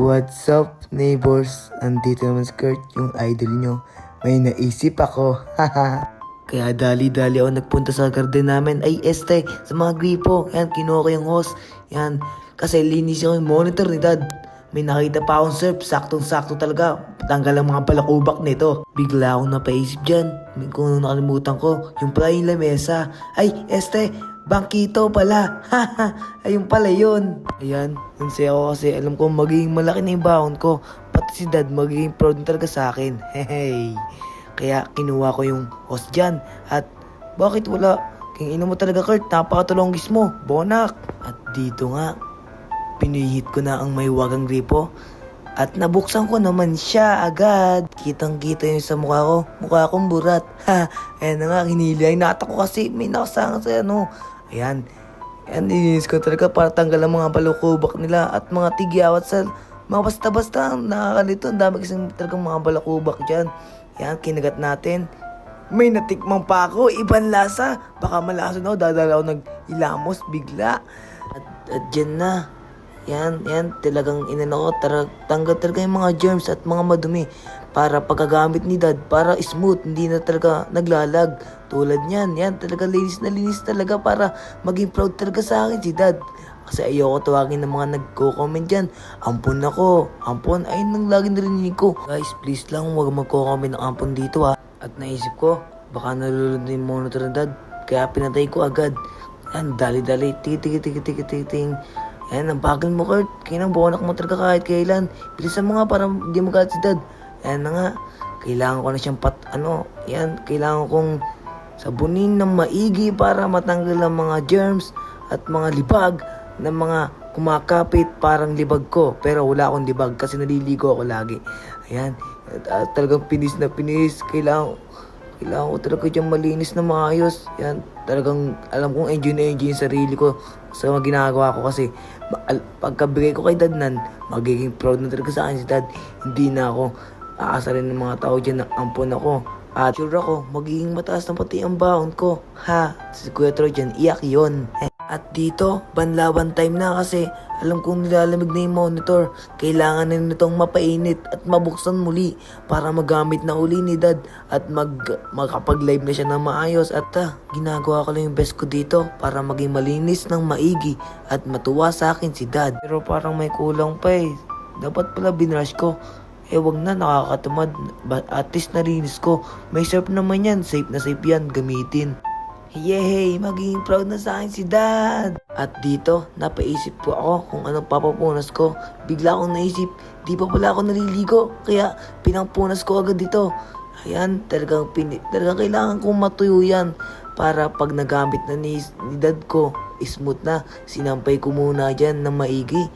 What's up, neighbors? Andito naman si Kurt, yung idol nyo. May naisip ako. Kaya dali-dali ako nagpunta sa garden namin. Ay, este, sa mga gripo. Yan, kinuha ko yung hose. Yan, kasi linis yung monitor ni dad. May nakita pa akong surf, saktong-sakto talaga. Tanggal ang mga balakubak nito. Bigla akong napaisip dyan. Kung ano nakalimutan ko, yung pala yung lamesa. Ay, este, bangkito pala. Haha, ayun pala yun. Ayan, nansay ako kasi alam ko magiging malaki na yung baon ko. Pati si dad magiging proud na talaga sa akin. Hey, Kaya kinuha ko yung host dyan. At bakit wala? King ina mo talaga Kurt, napakatulonggis mo. Bonak. At dito nga, pinihit ko na ang may wagang gripo. At nabuksan ko naman siya agad. Kitang kita yun sa mukha ko. Mukha akong burat. Ha, ayan na nga, hinilay nata ko kasi may nakasanga sa ano. Ayan. Ayan, ininis ko talaga para tanggal ang mga balukubak nila at mga tigyawat sa mga basta-basta. Nakakalito. Ang dami kasi talagang mga balukubak dyan. Ayan, kinagat natin. May natikmang pa ako, ibang lasa. Baka malason ako, dadala ako nag-ilamos bigla. At, at dyan na. Yan, yan, talagang inano ko, tanggal talaga yung mga germs at mga madumi para pagkagamit ni dad, para smooth, hindi na talaga naglalag. Tulad niyan, yan, talaga linis na linis talaga para maging proud talaga sa akin si dad. Kasi ayoko tawagin ng mga nagko-comment dyan. Ampon ako, ampon, ayun ang lagi narinig ko. Guys, please lang huwag magko-comment ng ampon dito ha. At naisip ko, baka nalulod na yung monitor ng dad. Kaya pinatay ko agad. Yan, dali-dali, tiki-tiki-tiki-tiki-ting. Yan, ang bagal mo, Kurt. Kaya nang buwanak mo talaga kahit kailan. Bilisan mo nga para hindi mo galit si dad. Yan na nga. Kailangan ko na siyang pat, ano, yan, kailangan kong sabunin ng maigi para matanggal ang mga germs at mga libag ng mga kumakapit parang libag ko. Pero wala akong libag kasi naliligo ako lagi. Ayan, at, at talagang pinis na pinis. Kailangan, kailangan ko talaga dyan malinis na maayos. Yan, talagang alam kong enjoy na enjoy yung sarili ko sa mga ginagawa ko kasi pagkabigay ko kay dad nan, magiging proud na talaga sa akin si dad. Hindi na ako aasarin ng mga tao dyan na ampon ako. At sure ako, magiging mataas na pati ang baon ko. Ha, si Kuya Troy dyan, iyak yun. At dito, banlawan time na kasi alam kong nilalamig na yung monitor. Kailangan na nitong mapainit at mabuksan muli para magamit na uli ni dad at mag, makapag-live na siya ng maayos. At ah, ginagawa ko lang yung best ko dito para maging malinis ng maigi at matuwa sa akin si dad. Pero parang may kulang pa eh. Dapat pala binrush ko. Eh wag na, nakakatamad. At least narinis ko. May surf naman yan. Safe na safe yan. Gamitin. Yay! Magiging proud na sa akin si Dad! At dito, napaisip po ako kung anong papapunas ko. Bigla akong naisip, di pa pala ako naliligo. Kaya pinangpunas ko agad dito. Ayan, talagang, pini, talagang kailangan kong matuyo yan. Para pag nagamit na ni, ni dad ko, smooth na. Sinampay ko muna dyan ng maigi.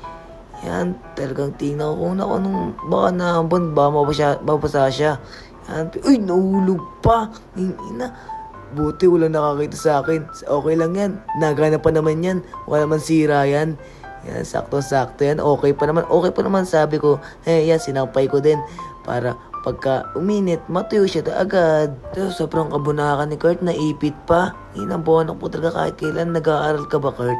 Yan, talagang tingnan ko kung ako nung baka naambon, baka mabasa, mabasa siya. Yan, uy, nahulog pa. Ina. Buti wala nakakita sa akin. Okay lang yan. Nagana pa naman yan. Wala naman sira yan. Yan, sakto-sakto yan. Okay pa naman. Okay pa naman sabi ko. Eh, yan, sinampay ko din. Para pagka uminit, matuyo siya agad. Pero sobrang kabunakan ni Kurt, naipit pa. Inambuhan ako talaga kahit kailan. Nag-aaral ka ba, Kurt?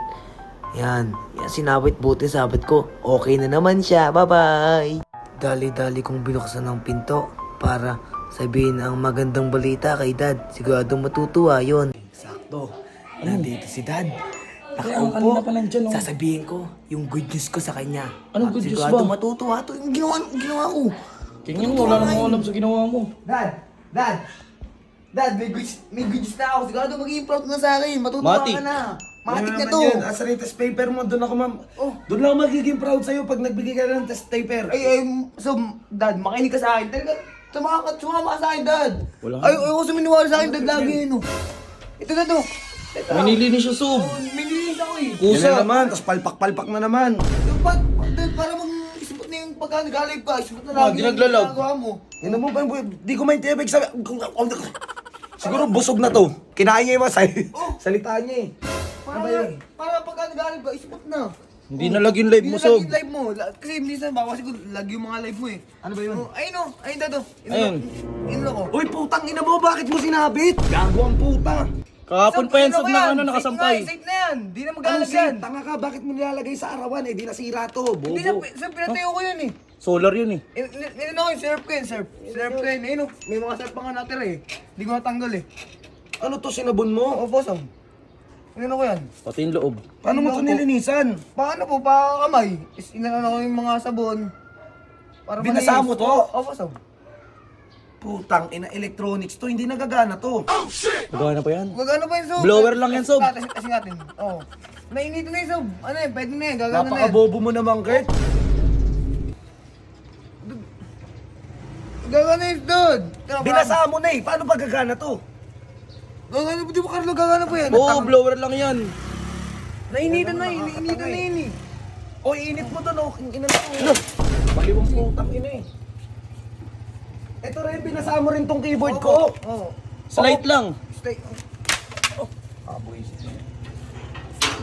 Yan, yan sinabit buti sabit ko. Okay na naman siya. Bye-bye! Dali-dali kong binuksan ng pinto para sabihin ang magandang balita kay dad. Siguradong matutuwa yon. Sakto. Nandito si dad. Nakaupo. kanina pa nandyan, oh. Sasabihin ko yung good news ko sa kanya. Anong At good news siguradong ba? matutuwa to. Yung ginawa, ginawa ko. Tingnan mo, wala namang alam sa ginawa mo. Dad! Dad! Dad, may good, may good news na ako. Sigurado magiging proud na sa akin. Matutuwa Mati. ka na. Matik na Ano to. Yan, asa rin test paper mo, doon ako ma'am. Oh. Doon lang ako magiging proud sa'yo pag nagbigay ka ng test paper. Ay, ay, so, dad, makinig ka sa akin. Talaga, sumama ka sa akin, dad. Wala. Ay, ay, ako suminiwala sa akin, dad, lagi yun, oh. Ito na to. Ito. May nilinis siya, Sob. Oh, May nilinis ako, eh. Yan Kusa. na naman, tapos palpak-palpak na naman. Yung pa, dad, para mag-isipot na yung pagka nag-alive ka, isipot na Ah, lagi yung naglalag. ginagawa mo. Yan mo pa, di ko maintindihan ibig sabi. Siguro busog na to. Kinain niya yung mga sal- Oh. salita niya eh. Para, Ano ba yun? para pagka nag-alive ka, isipot na. Hindi na lagi yung live mo, Hindi na Sob. lagi yung live mo. Kasi minsan, baka siguro lagi yung mga live mo, eh. Ano ba yun? Oh, ayun, oh. Ayun, dad, oh. Ayun. Ayun ako. Uy, putang ina mo, bakit mo sinabit? Gago ang puta. Kahapon pa yan, Sob, na ano, Safe nakasampay. Safe na yan. Di na Anong magalag yan. Tanga ka, bakit mo nilalagay sa arawan? Eh, di nasira to, Hindi na, bobo. sa pinatayo ko yun eh. Solar yun eh. Nilin ako yung surf ko yun, surf. Surf ko yun. Ayun, oh, may mga surf pa nga natira eh. Hindi ko natanggal eh. Ano to, sinabon mo? Oo, bosom. Nilin ko yan. Pati yung loob. Paano mo to nilinisan? Paano po, pa kamay? Is inaano ko yung mga sabon. Para Binasa malinis. mo to? Oo, oh, bosom. Putang ina, electronics to, hindi nagagana to. Nagawa na pa yan. Gagana pa yung sob. Blower lang yan, Sob. Kasi kasi natin. Oo. Nainito na yung sob. Ano eh, pwede na eh. Gagana na yan. Napakabobo mo naman, Kurt. Gagana yung dude. Binasa mo na eh, paano ba gagana to? Gagana po, di ba Carlo? Gagana po yan. Oo, blower lang yan. Nainitan na eh. Nainitan na yun eh. O, init mo to, no? Ina mo. Baliwang putang ina eh. Ito rin, binasa mo rin tong keyboard ko. Oo. Slight lang. Stay.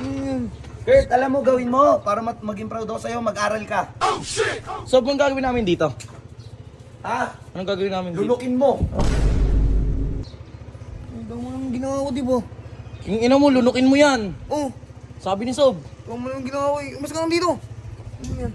Hmm. Kurt, alam mo gawin mo para mat- maging proud ako sa'yo, mag-aral ka. Sob, anong gagawin namin dito? Ha? Anong gagawin namin dito? Lulukin mo. Dami mo naman ginawa ko, di ba? King ina mo, lunukin mo yan. Oo. Sabi ni Sob. Huwag mo naman ginawa ko eh. Mas ka lang dito. Ano yan?